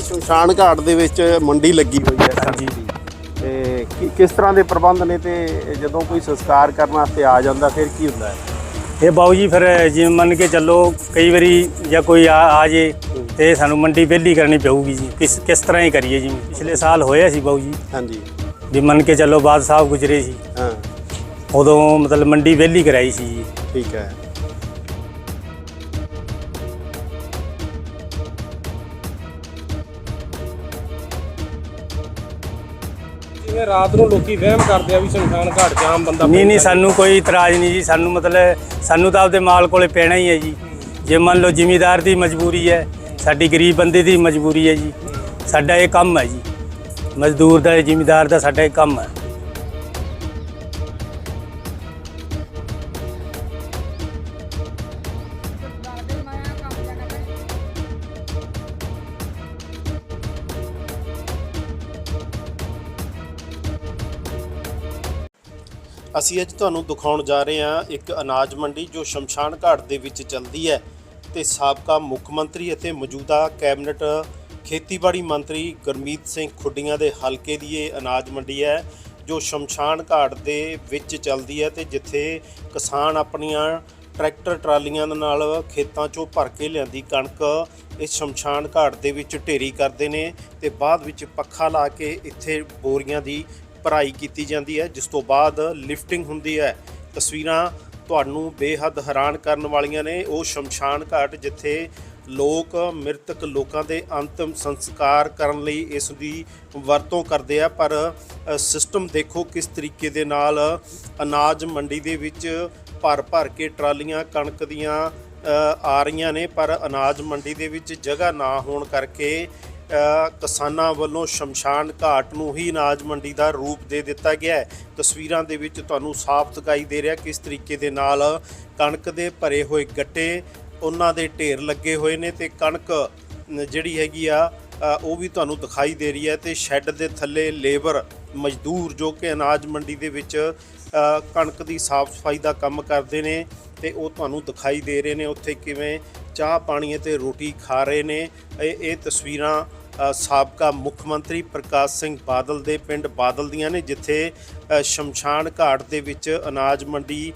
ਜੀ ਸ਼ਮਸ਼ਾਨ ਘਾਟ ਦੇ ਵਿੱਚ ਮੰਡੀ ਲੱਗੀ ਹੋਈ ਹੈ। ਹਾਂਜੀ। ਤੇ ਕੀ- ਕਿਸ ਤਰ੍ਹਾਂ ਦੇ ਪ੍ਰਬੰਧ ਨੇ ਤੇ ਜਦੋਂ ਕੋਈ ਸੰਸਕਾਰ ਕਰਨ ਵਾਸਤੇ ਆ ਜਾਂਦਾ ਫਿਰ ਕੀ ਹੁੰਦਾ ਹੈ? ਇਹ ਬਾਊ ਜੀ ਫਿਰ ਜਿਵੇਂ ਮੰਨ ਕੇ ਚੱਲੋ ਕਈ ਵਾਰੀ ਜਾਂ ਕੋਈ ਆ ਆ ਜੇ ਤੇ ਸਾਨੂੰ ਮੰਡੀ ਵਿਹਲੀ ਕਰਨੀ ਪਊਗੀ ਜੀ। ਕਿਸ ਕਿਸ ਤਰ੍ਹਾਂ ਹੀ ਕਰੀਏ ਜੀ। ਪਿਛਲੇ ਸਾਲ ਹੋਇਆ ਸੀ ਬਾਊ ਜੀ। ਹਾਂਜੀ। ਵੀ ਮੰਨ ਕੇ ਚੱਲੋ ਬਾਦ ਸਾਹਿਬ ਗੁਜਰੇ ਸੀ। ਹਾਂ। ਉਦੋਂ ਮਤਲਬ ਮੰਡੀ ਵਿਹਲੀ ਕਰਾਈ ਸੀ ਜੀ। ਠੀਕ ਹੈ। ਜਿਵੇਂ ਰਾਤ ਨੂੰ ਲੋਕੀ ਵਹਿਮ ਕਰਦੇ ਆ ਵੀ ਸ਼ਮਸ਼ਾਨ ਘਾਟ ਜਾਮ ਬੰਦਾ ਨਹੀਂ ਨਹੀਂ ਸਾਨੂੰ ਕੋਈ ਇਤਰਾਜ਼ ਨਹੀਂ ਜੀ ਸਾਨੂੰ ਮਤਲਬ ਸਾਨੂੰ ਤਾਂ ਆਪਦੇ ਮਾਲ ਕੋਲੇ ਪੈਣਾ ਹੀ ਹੈ ਜੀ। ਜੇ ਮੰਨ ਲਓ ਜ਼ਿਮੀਦਾਰ ਦੀ ਮਜਬੂਰੀ ਹੈ ਸਾਡੀ ਗਰੀਬ ਬੰਦੇ ਦੀ ਮਜਬੂਰੀ ਹੈ ਜੀ ਸਾਡਾ ਇਹ ਕੰਮ ਹੈ ਜੀ। ਮਜ਼ਦੂਰ ਦਾ ਜ਼ਿਮੀਦਾਰ ਦਾ ਸਾਡਾ ਇਹ ਕੰਮ ਹੈ। ਅਸੀਂ ਅੱਜ ਤੁਹਾਨੂੰ ਦਿਖਾਉਣ ਜਾ ਰਹੇ ਹਾਂ ਇੱਕ ਅਨਾਜ ਮੰਡੀ ਜੋ ਸ਼ਮਸ਼ਾਨ ਘਾਟ ਦੇ ਵਿੱਚ ਚੱਲਦੀ ਹੈ ਤੇ ਸਾਬਕਾ ਮੁੱਖ ਮੰਤਰੀ ਅਤੇ ਮੌਜੂਦਾ ਕੈਬਨਿਟ ਖੇਤੀਬਾੜੀ ਮੰਤਰੀ ਗੁਰਮੀਤ ਸਿੰਘ ਖੁੱਡੀਆਂ ਦੇ ਹਲਕੇ ਦੀ ਇਹ ਅਨਾਜ ਮੰਡੀ ਹੈ, ਜੋ ਸ਼ਮਸ਼ਾਨ ਘਾਟ ਦੇ ਵਿੱਚ ਚੱਲਦੀ ਹੈ ਤੇ ਜਿੱਥੇ ਕਿਸਾਨ ਆਪਣੀਆਂ ਟਰੈਕਟਰ ਟਰਾਲੀਆਂ ਦੇ ਨਾਲ ਖੇਤਾਂ 'ਚੋਂ ਭਰ ਕੇ ਲਿਆਂਦੀ ਕਣਕ ਇਸ ਸ਼ਮਸ਼ਾਨ ਘਾਟ ਦੇ ਵਿੱਚ ਢੇਰੀ ਕਰਦੇ ਨੇ ਤੇ ਬਾਅਦ ਵਿੱਚ ਪੱਖਾ ਲਾ ਕੇ ਇੱਥੇ ਬੋਰੀਆਂ ਦੀ ਭਰਾਈ ਕੀਤੀ ਜਾਂਦੀ ਹੈ, ਜਿਸ ਤੋਂ ਬਾਅਦ ਲਿਫਟਿੰਗ ਹੁੰਦੀ ਹੈ। ਤਸਵੀਰਾਂ ਤੁਹਾਨੂੰ ਬੇਹੱਦ ਹੈਰਾਨ ਕਰਨ ਵਾਲੀਆਂ ਨੇ। ਉਹ ਸ਼ਮਸ਼ਾਨ ਘਾਟ, ਜਿੱਥੇ ਲੋਕ, ਮ੍ਰਿਤਕ ਲੋਕਾਂ ਦੇ ਅੰਤਮ ਸੰਸਕਾਰ ਕਰਨ ਲਈ ਇਸ ਦੀ ਵਰਤੋਂ ਕਰਦੇ ਆ। ਪਰ ਸਿਸਟਮ ਦੇਖੋ ਕਿਸ ਤਰੀਕੇ ਦੇ ਨਾਲ ਅਨਾਜ ਮੰਡੀ ਦੇ ਵਿੱਚ ਭਰ ਭਰ ਕੇ ਟਰਾਲੀਆਂ, ਕਣਕ ਦੀਆਂ ਆ ਰਹੀਆਂ ਨੇ। ਪਰ ਅਨਾਜ ਮੰਡੀ ਦੇ ਵਿੱਚ ਜਗ੍ਹਾ ਨਾ ਹੋਣ ਕਰਕੇ ਕਿਸਾਨਾਂ ਵੱਲੋਂ ਸ਼ਮਸ਼ਾਨ ਘਾਟ ਨੂੰ ਹੀ ਅਨਾਜ ਮੰਡੀ ਦਾ ਰੂਪ ਦੇ ਦਿੱਤਾ ਗਿਆ ਹੈ। ਤਸਵੀਰਾਂ ਦੇ ਵਿੱਚ ਤੁਹਾਨੂੰ ਸਾਫ਼ ਦਿਖਾਈ ਦੇ ਰਿਹਾ ਕਿਸ ਤਰੀਕੇ ਦੇ ਨਾਲ ਕਣਕ ਦੇ ਭਰੇ ਹੋਏ ਗੱਟੇ ਉਹਨਾਂ ਦੇ ਢੇਰ ਲੱਗੇ ਹੋਏ ਨੇ ਤੇ ਕਣਕ ਜਿਹੜੀ ਹੈਗੀ ਆ ਉਹ ਵੀ ਤੁਹਾਨੂੰ ਦਿਖਾਈ ਦੇ ਰਹੀ ਹੈ ਤੇ ਸ਼ੈੱਡ ਦੇ ਥੱਲੇ ਲੇਬਰ ਮਜ਼ਦੂਰ ਜੋ ਕਿ ਅਨਾਜ ਮੰਡੀ ਦੇ ਵਿੱਚ ਕਣਕ ਦੀ ਸਾਫ਼ ਸਫ਼ਾਈ ਦਾ ਕੰਮ ਕਰਦੇ ਨੇ ਤੇ ਉਹ ਤੁਹਾਨੂੰ ਦਿਖਾਈ ਦੇ ਰਹੇ ਨੇ। ਉੱਥੇ ਕਿਵੇਂ ਚਾਹ ਪਾਣੀ ਅਤੇ ਰੋਟੀ ਖਾ ਰਹੇ ਨੇ। ਇਹ ਇਹ ਤਸਵੀਰਾਂ ਸਾਬਕਾ ਮੁੱਖ ਮੰਤਰੀ ਪ੍ਰਕਾਸ਼ ਸਿੰਘ ਬਾਦਲ ਦੇ ਪਿੰਡ ਬਾਦਲ ਦੀਆਂ ਨੇ, ਜਿੱਥੇ ਸ਼ਮਸ਼ਾਨ ਘਾਟ ਦੇ ਵਿੱਚ ਅਨਾਜ ਮੰਡੀ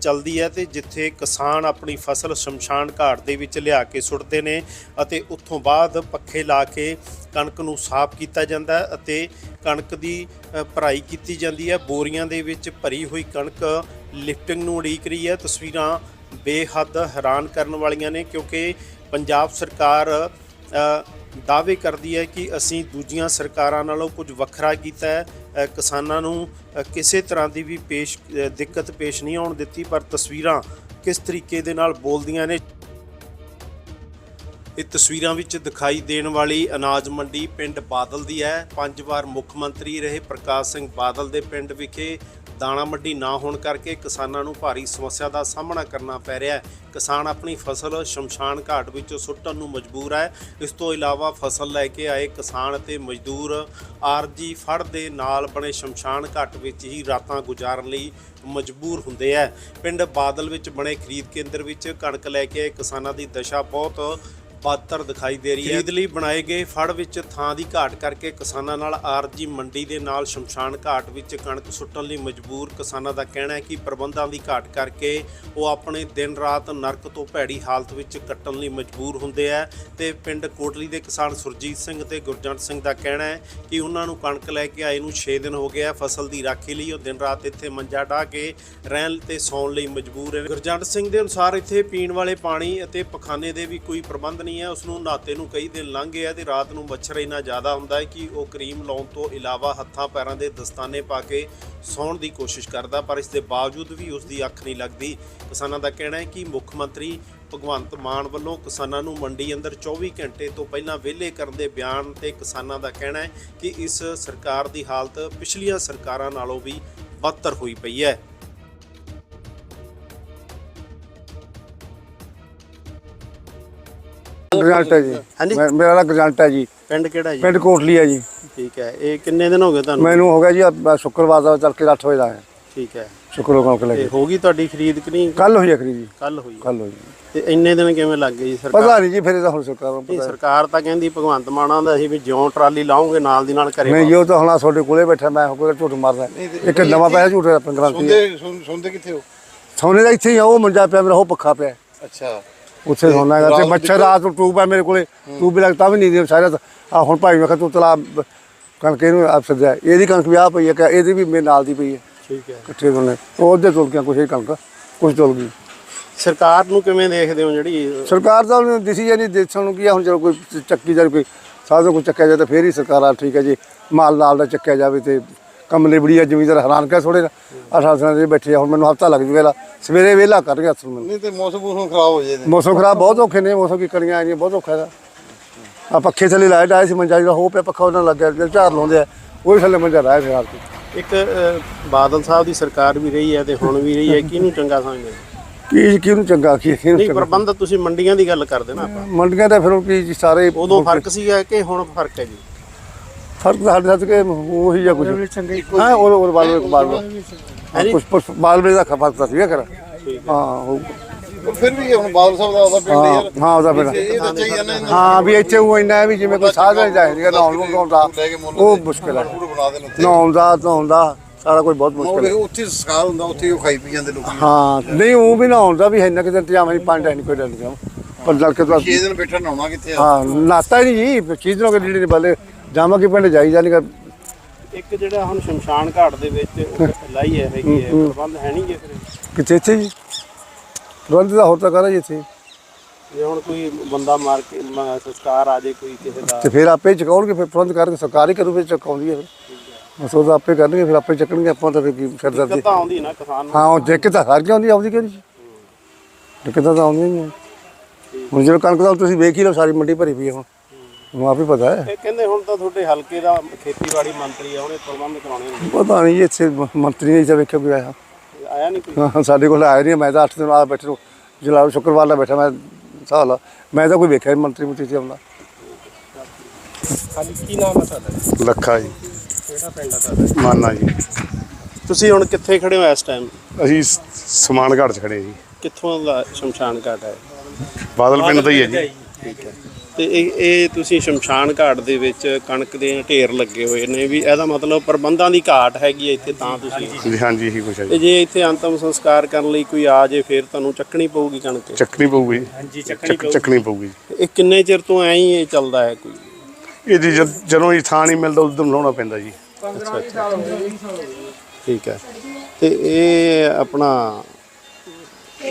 ਚੱਲਦੀ ਹੈ ਤੇ ਜਿੱਥੇ ਕਿਸਾਨ ਆਪਣੀ ਫਸਲ ਸ਼ਮਸ਼ਾਨ ਘਾਟ ਦੇ ਵਿੱਚ ਲਿਆ ਕੇ ਸੁੱਟਦੇ ਨੇ ਅਤੇ ਉੱਥੋਂ ਬਾਅਦ ਪੱਖੇ ਲਾ ਕੇ ਕਣਕ ਨੂੰ ਸਾਫ਼ ਕੀਤਾ ਜਾਂਦਾ ਅਤੇ ਕਣਕ ਦੀ ਭਰਾਈ ਕੀਤੀ ਜਾਂਦੀ ਹੈ। ਬੋਰੀਆਂ ਦੇ ਵਿੱਚ ਭਰੀ ਹੋਈ ਕਣਕ ਲਿਫਟਿੰਗ ਨੂੰ ਉਡੀਕ ਰਹੀ ਹੈ। ਤਸਵੀਰਾਂ ਬੇਹੱਦ ਹੈਰਾਨ ਕਰਨ ਵਾਲੀਆਂ ਨੇ ਕਿਉਂਕਿ ਪੰਜਾਬ ਸਰਕਾਰ ਦਾਅਵੇ ਕਰਦੀ ਹੈ ਕਿ ਅਸੀਂ ਦੂਜੀਆਂ ਸਰਕਾਰਾਂ ਨਾਲੋਂ ਕੁਝ ਵੱਖਰਾ ਕੀਤਾ ਹੈ। ਕਿਸਾਨਾਂ ਨੂੰ ਕਿਸੇ ਤਰ੍ਹਾਂ ਦੀ ਵੀ ਪੇਸ਼ ਦਿੱਕਤ ਪੇਸ਼ ਨਹੀਂ ਆਉਣ ਦਿੱਤੀ, ਪਰ ਤਸਵੀਰਾਂ ਕਿਸ ਤਰੀਕੇ ਦੇ ਨਾਲ ਬੋਲਦੀਆਂ ਨੇ। ਇਹ ਤਸਵੀਰਾਂ ਵਿੱਚ ਦਿਖਾਈ ਦੇਣ ਵਾਲੀ ਅਨਾਜ ਮੰਡੀ ਪਿੰਡ ਬਾਦਲ ਦੀ ਹੈ। ਪੰਜ ਵਾਰ ਮੁੱਖ ਮੰਤਰੀ ਰਹੇ ਪ੍ਰਕਾਸ਼ ਸਿੰਘ ਬਾਦਲ ਦੇ ਪਿੰਡ ਵਿਖੇ। ਦਾਣਾ ਮੰਡੀ ਨਾ ਹੋਣ ਕਰਕੇ ਕਿਸਾਨਾਂ ਨੂੰ ਭਾਰੀ ਸਮੱਸਿਆ ਦਾ ਸਾਹਮਣਾ ਕਰਨਾ ਪੈ ਰਿਹਾ ਹੈ। ਕਿਸਾਨ ਆਪਣੀ ਫਸਲ ਸ਼ਮਸ਼ਾਨ ਘਾਟ ਵਿੱਚ ਸੁੱਟਣ ਨੂੰ ਮਜਬੂਰ ਹੈ। ਇਸ ਤੋਂ ਇਲਾਵਾ ਫਸਲ ਲੈ ਕੇ ਆਏ ਕਿਸਾਨ ਅਤੇ ਮਜ਼ਦੂਰ ਆਰਜੀ ਫੜ ਦੇ ਨਾਲ ਬਣੇ ਸ਼ਮਸ਼ਾਨ ਘਾਟ ਵਿੱਚ ਹੀ ਰਾਤਾਂ ਗੁਜ਼ਾਰਨ ਲਈ ਮਜਬੂਰ ਹੁੰਦੇ ਹੈ। ਪਿੰਡ ਬਾਦਲ ਵਿੱਚ ਬਣੇ ਖਰੀਦ ਕੇਂਦਰ ਵਿੱਚ ਕਣਕ ਲੈ ਕੇ ਆਏ ਕਿਸਾਨਾਂ ਦੀ ਦਸ਼ਾ ਬਹੁਤ ਬਦਤਰ ਦਿਖਾਈ ਦੇ ਰਹੀ ਹੈ। ਖਰੀਦ ਲਈ ਬਣਾਏ ਗਏ ਫੜ ਵਿੱਚ ਥਾਂ ਦੀ ਘਾਟ ਕਰਕੇ ਕਿਸਾਨਾਂ ਨਾਲ ਆਰਜੀ ਮੰਡੀ ਦੇ ਨਾਲ ਸ਼ਮਸ਼ਾਨ ਘਾਟ ਵਿੱਚ ਕਣਕ ਸੁੱਟਣ ਲਈ ਮਜਬੂਰ। ਕਿਸਾਨਾਂ ਦਾ ਕਹਿਣਾ ਹੈ ਕਿ ਪ੍ਰਬੰਧਾਂ ਦੀ ਘਾਟ ਕਰਕੇ ਉਹ ਆਪਣੇ ਦਿਨ ਰਾਤ ਨਰਕ ਤੋਂ ਭੈੜੀ ਹਾਲਤ ਵਿੱਚ ਕੱਟਣ ਲਈ ਮਜਬੂਰ ਹੁੰਦੇ ਆ। ਤੇ ਪਿੰਡ ਕੋਟਲੀ ਦੇ ਕਿਸਾਨ ਸੁਰਜੀਤ ਸਿੰਘ ਤੇ ਗੁਰਜੰਟ ਸਿੰਘ ਦਾ ਕਹਿਣਾ ਹੈ ਕਿ ਉਹਨਾਂ ਨੂੰ ਕਣਕ ਲੈ ਕੇ ਆਏ ਨੂੰ 6 ਦਿਨ ਹੋ ਗਏ ਆ ਫਸਲ ਦੀ ਰਾਖੀ ਲਈ ਉਹ ਦਿਨ ਰਾਤ ਇੱਥੇ ਮੰਜਾ ਢਾ ਕੇ ਰਹਿਣ ਤੇ ਸੌਣ ਲਈ ਮਜਬੂਰ ਹੈ। ਗੁਰਜੰਟ ਸਿੰਘ ਦੇ ਅਨੁਸਾਰ ਇੱਥੇ ਪੀਣ ਵਾਲੇ ਪਾਣੀ ਅਤੇ ਪਖਾਨੇ ਦੇ ਵੀ ਕੋਈ ਪ੍ਰਬੰਧ ਨਹੀਂ ਹੈ ਉਸ ਨੂੰ ਨਾਤੇ ਨੂੰ ਕਈ ਦਿਨ ਲੰਘ ਗਿਆ ਆ ਤੇ ਰਾਤ ਨੂੰ ਮੱਛਰ ਇੰਨਾ ਜ਼ਿਆਦਾ ਹੁੰਦਾ ਹੈ ਕਿ ਉਹ ਕਰੀਮ ਲਾਉਣ ਤੋਂ ਇਲਾਵਾ ਹੱਥਾਂ ਪੈਰਾਂ ਦੇ ਦਸਤਾਨੇ ਪਾ ਕੇ ਸੌਣ ਦੀ ਕੋਸ਼ਿਸ਼ ਕਰਦਾ, ਪਰ ਇਸ ਦੇ ਬਾਵਜੂਦ ਵੀ ਉਸ ਦੀ ਅੱਖ ਨਹੀਂ ਲੱਗਦੀ। ਕਿਸਾਨਾਂ ਦਾ ਕਹਿਣਾ ਹੈ ਕਿ ਮੁੱਖ ਮੰਤਰੀ ਭਗਵੰਤ ਮਾਨ ਵੱਲੋਂ ਕਿਸਾਨਾਂ ਨੂੰ ਮੰਡੀ ਅੰਦਰ 24 ਘੰਟੇ ਤੋਂ ਪਹਿਲਾਂ ਵਿਹਲੇ ਕਰਨ ਦੇ ਬਿਆਨ ਤੇ ਕਿਸਾਨਾਂ ਦਾ ਕਹਿਣਾ ਹੈ ਕਿ ਇਸ ਸਰਕਾਰ ਦੀ ਹਾਲਤ ਪਿਛਲੀਆਂ ਸਰਕਾਰਾਂ ਨਾਲੋਂ ਵੀ ਬਦਤਰ ਹੋਈ ਪਈ ਹੈ। ਰਿਜ਼ਲਟ ਹੈ ਜੀ। ਹਾਂਜੀ। ਮੇ- ਮੇਰਾ ਤਾਂ ਰਿਜ਼ਲਟ ਹੈ ਜੀ। ਪਿੰਡ ਕਿਹੜਾ ਜੀ? ਪਿੰਡ ਕੋਟਲੀ ਹੈ ਜੀ। ਠੀਕ ਹੈ। ਇਹ ਕਿੰਨੇ ਦਿਨ ਹੋ ਗਏ ਤੁਹਾਨੂੰ? ਮੈਨੂੰ ਹੋ ਗਿਆ ਜੀ ਆਹ ਸ਼ੁੱਕਰਵਾਰ ਦਾ ਤੜਕੇ 8 ਵਜੇ ਦਾ ਹੈ ਠੀਕ ਹੈ। ਸ਼ੁਕਰ ਕਣਕ ਤੇ ਲੱਗੀ ਹੋ ਗਈ ਤੁਹਾਡੀ ਖਰੀਦ ਕਿ ਨਹੀਂ? ਕੱਲ ਹੋਈ ਅਖਰੀ ਜੀ। ਕੱਲ ਹੋਈ ਕੱਲ ਹੋਈ ਤੇ ਇੰਨੇ ਦਿਨ ਕਿਵੇਂ ਲੱਗ ਗਏ ਜੀ ਸਰਕਾਰ? ਪਤਾ ਨਹੀਂ ਜੀ ਫਿਰ ਇਹਦਾ ਹੁਣ ਸਰਕਾਰ ਨੂੰ ਨਹੀਂ ਪਤਾ ਸਰਕਾਰ ਤਾਂ ਕਹਿੰਦੀ ਭਗਵੰਤ ਮਾਨ ਦਾ ਸੀ ਵੀ ਜਿਉਂ ਟਰਾਲੀ ਲਾਉਂਗੇ ਨਾਲ ਦੀ ਨਾਲ ਘਰੇ ਨਹੀਂ ਜੋ ਤਾਂ ਹੁਣ ਤੁਹਾਡੇ ਕੋਲੇ ਬੈਠਾ ਮੈਂ ਕੋਈ ਝੂਠ ਮਾਰਦਾ। ਇੱਕ ਨਵਾਂ ਪਿਆ ਝੂਠ ਆਪਣੀ ਗਰੰਟੀ ਹੈ। ਸੁਣਦੇ ਸੁਣਦੇ ਕਿੱਥੇ ਹੋ? ਸੋਨੇ ਦਾ ਇੱਥੇ ਹੀ ਆ ਉਹ ਮੰਜਾ ਪਿਆ ਮੇਰਾ ਉਹ ਪੱਖਾ ਪਿਆ। ਅੱਛਾ। ਉੱਥੇ ਸੋਨਾ ਹੈਗਾ। ਤੇ ਮੱਛਰ ਰਾਤ ਨੂੰ ਟੂਬ ਹੈ ਮੇਰੇ ਕੋਲੇ। ਟੂਬ ਵੀ ਲੱਗਦਾ ਵੀ ਨਹੀਂ ਦੇ ਸਾਰੇ ਆ ਹੁਣ ਭਾਈ ਮੈਂ ਕਿਹਾ ਤੂੰ ਤਲਾ ਕਣਕ ਇਹਨੂੰ ਆਪ ਸੱਜਿਆ ਇਹਦੀ ਕਣਕ ਵੀ ਆ ਪਈ ਹੈ ਕਿ ਇਹਦੀ ਵੀ ਮੇਰੇ ਨਾਲ ਦੀ ਪਈ ਹੈ। ਠੀਕ ਹੈ। ਇਕੱਠੇ ਦੋਨੇ ਉਹ ਉਹਦੇ ਤੁਲ ਗਿਆ ਕੁਛ ਇਹ ਕਣਕ ਕੁਛ ਤੁਲ ਗਈ। ਸਰਕਾਰ ਨੂੰ ਕਿਵੇਂ ਦੇਖਦੇ ਹੋ ਜਿਹੜੀ ਸਰਕਾਰ ਦਾ ਦਿਸੀ ਜਾਨੀ ਦੇਖਣ ਨੂੰ ਕੀ ਆ ਹੁਣ ਚਲੋ ਕੋਈ ਚੱਕੀ ਜਾਂ ਕੋਈ ਸਾਧੋ ਕੋਈ ਚੱਕਿਆ ਜਾਏ ਤਾਂ ਫੇਰ ਹੀ ਸਰਕਾਰ ਆ ਠੀਕ ਹੈ ਜੀ। ਮਾਲ ਨਾਲ ਦਾ ਚੱਕਿਆ ਜਾਵੇ ਤੇ ਕੰਮ ਲਿਬੜੀ ਆ ਹੈਰਾਨ ਕਰ ਥੋੜੇ ਸਾਲਾਂ ਦੇ ਬੈਠੇ ਆ ਹੁਣ ਮੈਨੂੰ ਹਫਤਾ ਲੱਗ ਜੂਗਾ ਸਵੇਰੇ ਵੇਲਾ ਕਰ ਗਿਆ ਅਸਲ ਮੈਨੂੰ। ਨਹੀਂ ਤੇ ਮੌਸਮ ਮੂਸਮ ਖਰਾਬ ਹੋ ਜੇ ਮੌਸਮ ਖਰਾਬ ਬਹੁਤ ਔਖੇ ਨੇ ਮੌਸਮ ਕੀ ਕਣੀਆਂ ਆਈਆਂ ਬਹੁਤ ਔਖਾ ਦਾ ਆ ਪੱਖੇ ਥੱਲੇ ਲਾਈਟ ਆਏ ਸੀ ਮੰਜਾ ਜਿਹੜਾ ਹੋ ਪਿਆ ਪੱਖਾ ਉਹਨਾਂ ਲੱਗਿਆ ਜਿਹੜਾ ਝਾੜ ਲਾਉਂਦੇ ਆ ਉਹ ਥੱਲੇ ਮੰਜਾ ਰਾਇ ਫਿਰਾਰ ਕੇ ਇੱਕ ਅ, ਬਾਦਲ ਸਾਹਿਬ ਦੀ ਸਰਕਾਰ ਵੀ ਰਹੀ ਹੈ ਤੇ ਹੁਣ ਵੀ ਰਹੀ ਹੈ ਕਿਹਨੂੰ ਚੰਗਾ ਸਮਝਦੇ ਹੋ? ਕੀ ਕਿਹਨੂੰ ਚੰਗਾ ਕੀ ਕਿਹਨੂੰ ਨਹੀਂ ਚੰਗਾ? ਪ੍ਰਬੰਧ ਤੁਸੀਂ ਮੰਡੀਆਂ ਦੀ ਗੱਲ ਕਰਦੇ ਨਾ ਆਪਾਂ। ਮੰਡੀਆਂ ਦਾ ਫਿਰ ਉਹ ਕੀ ਜੀ ਸਾਰੇ ਉਦੋਂ ਫ਼ਰਕ ਸੀਗਾ ਕਿ ਹੁਣ ਫ਼ਰਕ ਹੈ ਜੀ? ਫ਼ਰਕ ਤਾਂ ਸਾਡੇ ਨਾਲ ਕਿ ਉਹੀ ਆ ਕੁਝ ਹਾਂ ਉਹ ਉਹ ਬਾਲ ਬਾਲ ਕੁਝ ਕੁਝ ਬਾਲ ਵੇ ਦਾ ਖਪਤ ਤਾਂ ਸੀਗਾ ਕਰ ਹਾਂ। ਉਹ ਫਿਰ ਵੀ ਹੁਣ ਬਾਦਲ ਸਾਹਿਬ ਦਾ ਉਹਦਾ ਪਿੰਡ ਹਾਂ ਉਹਦਾ ਚਾਹੀਦਾ ਨਾ ਹਾਂ ਵੀ ਇੱਥੇ ਉਹ ਇੰਨਾ ਹੈ ਵੀ ਜਿਵੇਂ ਕੋਈ ਸਾਧ ਨਹੀਂ ਜਾਏਗਾ ਨਹਾਉਣ ਨੂੰ ਨਹਾਉਂਦਾ ਲੈ ਕੇ ਮੁੱਲ ਉਹ ਮੁਸ਼ਕਿਲ ਹੈ। ਪੂਰਾ ਬਣਾ ਦੇਣ ਉੱਥੇ। ਨਹਾਉਣ ਦਾ ਨਹਾਉਣ ਦਾ ਸਾਰਾ ਕੁਝ ਬਹੁਤ ਮੁਸ਼ਕਿਲ ਹੈ। ਉੱਥੇ ਸਕਾਰ ਹੁੰਦਾ ਉੱਥੇ ਉਹ ਖਾਈ ਪੀ ਜਾਂਦੇ ਲੋਕੀ। ਹਾਂ ਨਹੀਂ ਉਹ ਵੀ ਨਹਾਉਣ ਦਾ ਵੀ ਹੈ ਨਾ ਕਿਤੇ ਇੰਤਜ਼ਾਮ ਨਹੀਂ ਪੰਜ ਟਾਈਮ ਕੋਈ ਡਰ ਨਹੀਂ ਪਰ ਲੜਕੇ ਤੋਂ 6 ਦਿਨ ਬੈਠਾ ਕਿੱਥੇ ਹਾਂ ਨਾਤਾ ਨਹੀਂ ਜੀ ਚੀਜ਼ ਨੂੰ ਜਿਹੜੀ ਨਹੀਂ ਬਲੇ। ਜਾਵਾਂ ਕਿ ਪਿੰਡ ਜਾਈ ਜਾਣੀ ਇੱਕ ਜਿਹੜਾ ਹੁਣ ਸ਼ਮਸ਼ਾਨ ਘਾਟ ਦੇ ਵਿੱਚ ਲਾਈ ਹੈ ਹੈਗੀ ਹੈ ਪ੍ਰਬੰਧ ਹੈ ਨਹੀਂ ਜੇ ਫਿਰ? ਕਿਤੇ ਇੱਥੇ ਜੀ? ਪ੍ਰਬੰਧ ਦਾ ਹੋਰ ਤਾਂ ਕਰਾ ਜੀ ਇੱਥੇ? ਜੇ ਹੁਣ ਕੋਈ ਬੰਦਾ ਮਾਰ ਕੇ ਮ- ਸੰਸਕਾਰ ਆ ਜੇ ਕੋਈ ਕਿਸੇ ਦਾ। ਤੇ ਫਿਰ ਆਪੇ ਚਕਾਉਣਗੇ ਫਿਰ ਪ੍ਰਬੰਧ ਕਰਕੇ ਸਰਕਾਰ ਹੀ ਕਰੂ ਫਿਰ ਚਕਾਉਂਦੀ ਹੈ ਫਿਰ। ਉਹ ਤਾਂ ਆਪੇ ਕਰਨਗੇ ਫਿਰ ਆਪੇ ਚੱਕਣਗੇ ਆਪਾਂ ਤਾਂ ਫਿਰ ਕੀ ਸਿਰਦਰਦੀ ਦਿੱਕਤ ਤਾਂ ਆਉਂਦੀ ਨਾ ਕਿਸਾਨ ਨੂੰ। ਹਾਂ ਉਹ ਜੇ ਤਾਂ ਹਰ ਕਿਉਂ ਆਉਂਦੀ ਆਉਂਦੀ ਕਿਉਂ ਨਹੀਂ ਦਿੱਕਤਾਂ ਤਾਂ ਆਉਂਦੀਆਂ ਹੀ ਹੁਣ ਜਦੋਂ ਕਣਕ ਦਾ ਤੁਸੀਂ ਵੇਖ ਹੀ ਲਓ ਸਾਰੀ ਮੰਡੀ ਭਰੀ ਪਈ ਹੈ ਹੁਣ। ਤੁਹਾਨੂੰ ਆਪ ਹੀ ਪਤਾ ਹੈ। ਇਹ ਕਹਿੰਦੇ ਹੁਣ ਤਾਂ ਤੁਹਾਡੇ ਹਲਕੇ ਦਾ ਖੇਤੀਬਾੜੀ ਮੰਤਰੀ ਆ ਉਹਨੇ ਪ੍ਰਬੰਧ ਕਰਾਉਣੇ ਹੁੰਦੇ ਪਤਾ ਨਹੀਂ ਜੀ ਇੱਥੇ ਮੰਤਰੀ ਨੇ ਇੱਥੇ ਵੇਖਿਆ ਕੋਈ ਆਇਆ। ਆਇਆ ਨਹੀਂ ਕੋਈ? ਹਾਂ, ਸਾਡੇ ਕੋਲ ਆਇਆ ਨਹੀਂ ਮੈਂ ਤਾਂ 8 ਦਿਨ ਆ ਬੈਠੇ ਨੂੰ ਜਲਾਲ ਸ਼ੁੱਕਰਵਾਰ ਦਾ ਬੈਠਾ ਮੈਂ ਸਾਲ ਮੈਂ ਤਾਂ ਕੋਈ ਵੇਖਿਆ ਨੀ ਮੰਤਰੀ ਮੁੰਤਰੀ ਤੇ ਆਉਂਦਾ। ਹਾਂਜੀ ਕੀ ਨਾਮ ਤੁਹਾਡਾ? ਲੱਖਾ ਜੀ। ਕਿਹੜਾ ਪਿੰਡ ਤੁਹਾਡਾ? ਮਾਨਾ ਜੀ। ਤੁਸੀਂ ਹੁਣ ਕਿੱਥੇ ਖੜੇ ਹੋ ਇਸ ਟਾਈਮ ਅਸੀਂ ਸ- ਸਮਾਨ ਘਾਟ 'ਚ ਖੜੇ ਜੀ। ਕਿੱਥੋਂ ਦਾ ਸ਼ਮਸ਼ਾਨ ਘਾਟ ਹੈ? ਬਾਦਲ ਪਿੰਡ ਦਾ ਹੀ ਹੈ ਜੀ। ਠੀਕ ਹੈ। ਤੇ ਇਹ ਇਹ ਤੁਸੀਂ ਸ਼ਮਸ਼ਾਨ ਘਾਟ ਦੇ ਵਿੱਚ ਕਣਕ ਦੇ ਢੇਰ ਲੱਗੇ ਹੋਏ ਨੇ ਵੀ ਇਹਦਾ ਮਤਲਬ ਪ੍ਰਬੰਧਾਂ ਦੀ ਘਾਟ ਹੈਗੀ ਹੈ ਇੱਥੇ ਤਾਂ ਤੁਸੀਂ। ਜੀ ਹਾਂਜੀ ਇਹੀ ਕੁਛ ਹੈ ਤੇ ਜੀ। ਜੇ ਇੱਥੇ ਅੰਤਮ ਸੰਸਕਾਰ ਕਰਨ ਲਈ ਕੋਈ ਆ ਜੇ ਫਿਰ ਤੁਹਾਨੂੰ ਚੱਕਣੀ ਪਊਗੀ ਕਣਕ? ਚੱਕਣੀ ਪਊਗੀ। ਹਾਂਜੀ ਚੱਕ- ਚੱਕਣੀ ਪਊਗੀ। ਇਹ ਕਿੰਨੇ ਚਿਰ ਤੋਂ ਐਂ ਹੀ ਇਹ ਚੱਲਦਾ ਹੈ ਕੋਈ? ਇਹ ਜੀ ਜਦ- ਜਦੋਂ ਇਹ ਥਾਂ ਨਹੀਂ ਮਿਲਦਾ ਉਦੋਂ ਲਾਉਣਾ ਪੈਂਦਾ ਜੀ। ਠੀਕ ਹੈ। ਤੇ ਇਹ ਆਪਣਾ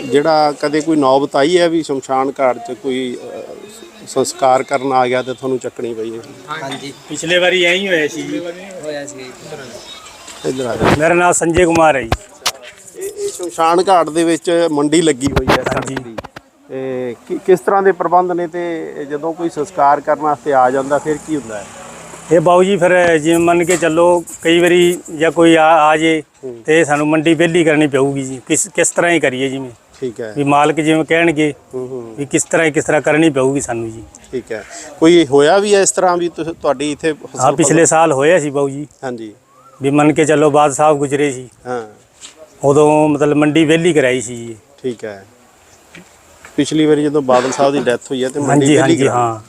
ਜਿਹੜਾ ਕਦੇ ਕੋਈ ਨੌਬਤ ਆਈ ਹੈ ਵੀ ਸ਼ਮਸ਼ਾਨ ਘਾਟ 'ਚ ਕੋਈ ਸੰਸਕਾਰ ਕਰਨ ਆ ਗਿਆ ਤੇ ਤੁਹਾਨੂੰ ਚੱਕਣੀ ਪਈ ਹੈ। ਪਿਛਲੇ ਵਾਰੀ ਐਂ ਹੀ ਹੋਇਆ ਸੀ ਜੀ। ਇੱਧਰ ਆ ਜਾਓ। ਮੇਰਾ ਨਾਮ ਸੰਜੇ ਕੁਮਾਰ ਹੈ ਜੀ। ਇਹ ਇਹ ਸ਼ਮਸ਼ਾਨ ਘਾਟ ਦੇ ਵਿੱਚ ਮੰਡੀ ਲੱਗੀ ਹੋਈ ਹੈ ਹਾਂਜੀ। ਤੇ ਕਿਸ ਤਰ੍ਹਾਂ ਦੇ ਪ੍ਰਬੰਧ ਨੇ ਤੇ ਜਦੋਂ ਕੋਈ ਸੰਸਕਾਰ ਕਰਨ ਵਾਸਤੇ ਆ ਜਾਂਦਾ ਫਿਰ ਕੀ ਹੁੰਦਾ ਹੈ? ਇਹ ਬਾਊ ਜੀ ਫਿਰ ਜਿਵੇਂ ਮੰਨ ਕੇ ਚੱਲੋ ਕਈ ਵਾਰੀ ਜਾਂ ਕੋਈ ਆ ਆ ਜੇ ਤੇ ਸਾਨੂੰ ਮੰਡੀ ਵਿਹਲੀ ਕਰਨੀ ਪਊਗੀ ਜੀ। ਕਿਸ ਕਿਸ ਤਰ੍ਹਾਂ ਹੀ ਕਰੀਏ ਜਿਵੇਂ। ਠੀਕ ਹੈ। ਵੀ ਮਾਲਕ ਜਿਵੇਂ ਕਹਿਣਗੇ ਹੂੰ ਹੂੰ ਵੀ ਕਿਸ ਤਰ੍ਹਾਂ ਕਿਸ ਤਰ੍ਹਾਂ ਕਰਨੀ ਪਊਗੀ ਸਾਨੂੰ ਜੀ। ਠੀਕ ਹੈ। ਕੋਈ ਹੋਇਆ ਵੀ ਹੈ ਇਸ ਤਰ੍ਹਾਂ ਵੀ ਤੁਸ- ਤੁਹਾਡੀ ਇੱਥੇ ਹਾਂ ਫਸਲ- ਪਿਛਲੇ ਸਾਲ ਹੋਇਆ ਸੀ ਬਾਊ ਜੀ। ਹਾਂਜੀ। ਵੀ ਮੰਨ ਕੇ ਚੱਲੋ ਬਾਦ ਸਾਹਿਬ ਗੁਜਰੇ ਸੀ। ਹਾਂ। ਉਦੋਂ ਮਤਲਬ ਮੰਡੀ ਵਿਹਲੀ ਕਰਾਈ ਸੀ ਜੀ। ਠੀਕ ਹੈ। ਪਿਛਲੀ ਵਾਰੀ ਜਦੋਂ ਬਾਦਲ ਸਾਹਿਬ ਦੀ ਡੈਥ ਹੋਈ ਹੈ ਤੇ ਮੰਡੀ ਹਾਂਜੀ ਵਿਹਲੀ ਹਾਂਜੀ। ਹਾਂ।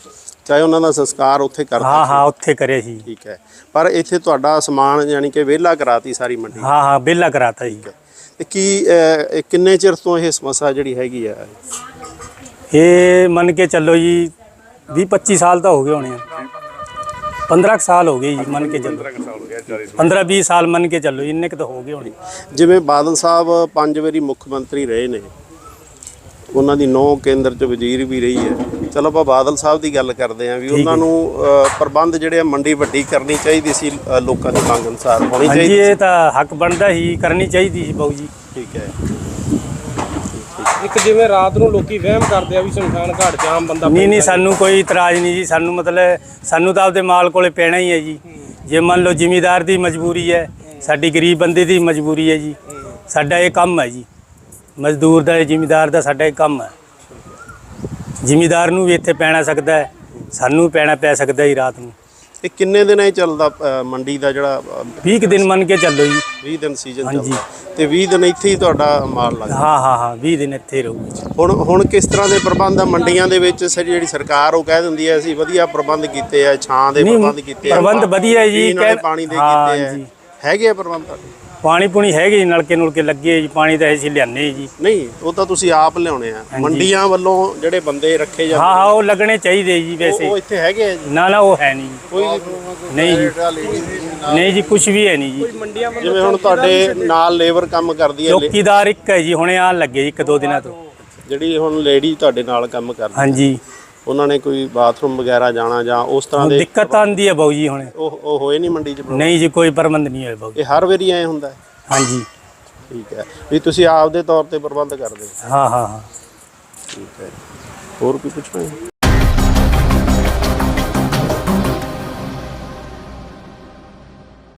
ਚਾਹੇ ਉਹਨਾਂ ਦਾ ਸੰਸਕਾਰ ਉੱਥੇ ਕਰਤਾ ਹਾਂ ਹਾਂ ਉੱਥੇ ਕਰਿਆ ਸੀ। ਠੀਕ ਹੈ। ਪਰ ਇੱਥੇ ਤੁਹਾਡਾ ਸਮਾਨ ਯਾਨੀ ਕਿ ਵਿਹਲਾ ਕਰਾਤੀ ਸਾਰੀ ਮੰਡੀ। ਹਾਂ ਹਾਂ ਵਿਹਲਾ ਕਰਾਤਾ ਜੀ। ਤੇ ਕੀ ਇਹ ਕਿੰਨੇ ਚਿਰ ਤੋਂ ਇਹ ਸਮੱਸਿਆ ਜਿਹੜੀ ਹੈਗੀ ਆ? ਇਹ ਮੰਨ ਕੇ ਚੱਲੋ ਜੀ 20 25 ਸਾਲ ਤਾਂ ਹੋ ਗਏ ਹੋਣੇ ਆ। 15 ਕੁ ਸਾਲ ਹੋ ਗਏ ਜੀ ਮੰਨ ਕੇ ਚੱਲੋ। 15 20 ਸਾਲ ਮੰਨ ਕੇ ਚੱਲੋ ਇੰਨੇ ਕੁ ਤਾਂ ਹੋ ਗਏ ਹੋਣੇ। ਜਿਵੇਂ ਬਾਦਲ ਸਾਹਿਬ ਪੰਜ ਵਾਰੀ ਮੁੱਖ ਮੰਤਰੀ ਰਹੇ ਨੇ ਉਹਨਾਂ ਦੀ ਨੌ ਕੇਂਦਰ ਚ ਵਜ਼ੀਰ ਵੀ ਰਹੀ ਹੈ। ਚਲੋ ਆਪਾਂ ਬਾਦਲ ਸਾਹਿਬ ਦੀ ਗੱਲ ਕਰਦੇ ਆਂ ਵੀ ਉਹਨਾਂ ਨੂੰ ਪ੍ਰਬੰਧ ਜਿਹੜੇ ਆ ਮੰਡੀ ਵੱਡੀ ਕਰਨੀ ਚਾਹੀਦੀ ਸੀ ਲੋਕਾਂ ਦੀ ਮੰਗ ਅਨੁਸਾਰ ਹੋਣੀ ਹਾਂਜੀ ਚਾਹੀਦੀ ਇਹ ਤਾਂ ਹੱਕ ਬਣਦਾ ਹੀ ਕਰਨੀ ਚਾਹੀਦੀ ਸੀ ਬਾਊ ਜੀ। ਠੀਕ ਹੈ। ਇੱਕ ਜਿਵੇਂ ਰਾਤ ਨੂੰ ਲੋਕੀ ਵਹਿਮ ਕਰਦੇ ਆ ਵੀ ਸ਼ਮਸ਼ਾਨ ਘਾਟ ਚ ਆਮ ਬੰਦਾ ਨਹੀਂ ਨਹੀਂ ਸਾਨੂੰ ਕੋਈ ਇਤਰਾਜ਼ ਨਹੀਂ ਜੀ ਸਾਨੂੰ ਮਤਲਬ ਸਾਨੂੰ ਤਾਂ ਆਪਦੇ ਮਾਲ ਕੋਲੇ ਪੈਣਾ ਹੀ ਹੈ ਜੀ। ਜੇ ਮੰਨ ਲਓ ਜ਼ਿਮੀਦਾਰ ਦੀ ਮਜਬੂਰੀ ਹੈ ਸਾਡੀ ਗਰੀਬ ਬੰਦੇ ਦੀ ਮਜਬੂਰੀ ਹੈ ਜੀ। ਸਾਡਾ ਇਹ ਕੰਮ ਹੈ ਜੀ। ਮਜ਼ਦੂਰ ਦਾ ਜ਼ਿਮੀਦਾਰ ਦਾ ਸਾਡਾ ਇਹ ਕੰਮ ਹੈ। ਜ਼ਿਮੀਦਾਰ ਨੂੰ ਵੀ ਇੱਥੇ ਪੈਣਾ ਸਕਦਾ ਹੈ ਸਾਨੂੰ ਪੈਣਾ ਪੈ ਸਕਦਾ ਹੀ ਰਾਤ ਨੂੰ। ਇਹ ਕਿੰਨੇ ਦਿਨ ਇਹ ਚੱਲਦਾ ਅ, ਮੰਡੀ ਦਾ ਜਿਹੜਾ ਅ, 20 ਕੁ ਦਿਨ ਮੰਨ ਕੇ ਚੱਲੋ ਜੀ। 20 ਦਿਨ ਸੀਜ਼ਨ ਹਾਂਜੀ। ਚੱਲਦਾ। ਤੇ 20 ਦਿਨ ਇੱਥੇ ਹੀ ਤੁਹਾਡਾ ਮਾਲ ਲੱਗਦਾ ਹਾਂ ਹਾਂ ਹਾਂ 20 ਦਿਨ ਇੱਥੇ ਰਹੂ ਜੀ। ਹੁਣ ਹੁਣ ਕਿਸ ਤਰ੍ਹਾਂ ਦੇ ਪ੍ਰਬੰਧ ਆ? ਮੰਡੀਆਂ ਦੇ ਵਿੱਚ ਸਾਡੀ ਜਿਹੜੀ ਸਰਕਾਰ ਉਹ ਕਹਿ ਦਿੰਦੀ ਹੈ ਅਸੀਂ ਵਧੀਆ ਪ੍ਰਬੰਧ ਕੀਤੇ ਆ ਛਾਂ ਦੇ ਨਹੀਂ, ਪ੍ਰਬੰਧ ਕੀਤੇ ਆ। ਪ੍ਰਬੰਧ ਵਧੀਆ ਹੈ ਜੀ, ਪੀਣ ਵਾਲੇ ਕਹਿ- ਪਾਣੀ ਦੇ ਹਾਂ ਕੀਤੇ ਆ। ਜੀ। ਹੈਗੇ ਆ ਪ੍ਰਬੰਧ ਤੁਹਾਡੇ? ਪਾਣੀ ਪੂਣੀ ਹੈਗੇ ਜੀ ਨਲਕੇ ਨੁਲਕੇ ਲੱਗੇ ਜੀ ਪਾਣੀ ਤਾਂ ਅਸੀਂ ਲਿਆਨੇ ਜੀ। ਨਹੀਂ ਉਹ ਤਾਂ ਤੁਸੀਂ ਆਪ ਲਿਆਉਣੇ ਆ। ਮੰਡੀਆਂ ਵੱਲੋਂ ਜਿਹੜੇ ਬੰਦੇ ਰੱਖੇ ਜਾਂਦੇ ਹਾਂ ਹਾਂ ਉਹ ਲੱਗਣੇ ਚਾਹੀਦੇ ਜੀ ਵੈਸੇ। ਉਹ ਇੱਥੇ ਹੈਗੇ ਆ ਜੀ? ਨਾ ਨਾ ਉਹ ਹੈ ਨਹੀਂ ਜੀ। ਕੋਈ ਨਹੀਂ ਜੀ। ਨਹੀਂ ਜੀ ਕੁਝ ਵੀ ਹੈ ਨਹੀਂ ਜੀ। ਜਿਵੇਂ ਹੁਣ ਤੁਹਾਡੇ ਨਾਲ ਲੇਬਰ ਕੰਮ ਕਰਦੀ ਹੈ ਚੌਕੀਦਾਰ ਇੱਕ ਹੈ ਜੀ ਹੁਣੇ ਆਣ ਲੱਗੇ ਜੀ ਇੱਕ ਦੋ ਦਿਨਾਂ ਤੋਂ। ਜਿਹੜੀ ਹੁਣ ਲੇਡੀ ਤੁਹਾਡੇ ਨਾਲ ਕੰਮ ਕਰਦੀ ਹਾਂਜੀ। ਉਹਨਾਂ ਨੇ ਕੋਈ ਬਾਥਰੂਮ ਵਗੈਰਾ ਜਾਣਾ ਜਾਂ ਉਸ ਤਰ੍ਹਾਂ ਦੇ ਦਿੱਕਤ ਆਂਦੀ ਹੈ ਬਾਊ ਜੀ ਹੁਣੇ। ਉਹ ਉਹ ਹੋਏ ਨਹੀਂ ਮੰਡੀ 'ਚ ਨਹੀਂ ਜੀ ਕੋਈ ਪ੍ਰਬੰਧ ਨਹੀਂ ਹੋਇਆ ਬਾਊ ਇਹ ਹਰ ਵਾਰੀ ਐ ਹੁੰਦਾ ਹੈ? ਹਾਂਜੀ। ਠੀਕ ਹੈ। ਵੀ ਤੁਸੀਂ ਆਪਦੇ ਤੌਰ ਤੇ ਪ੍ਰਬੰਧ ਕਰਦੇ ਹੋ? ਹਾਂ ਹਾਂ ਹਾਂ। ਠੀਕ ਹੈ। ਹੋਰ ਕੋਈ ਪੁੱਛਣਾ ਹੈ?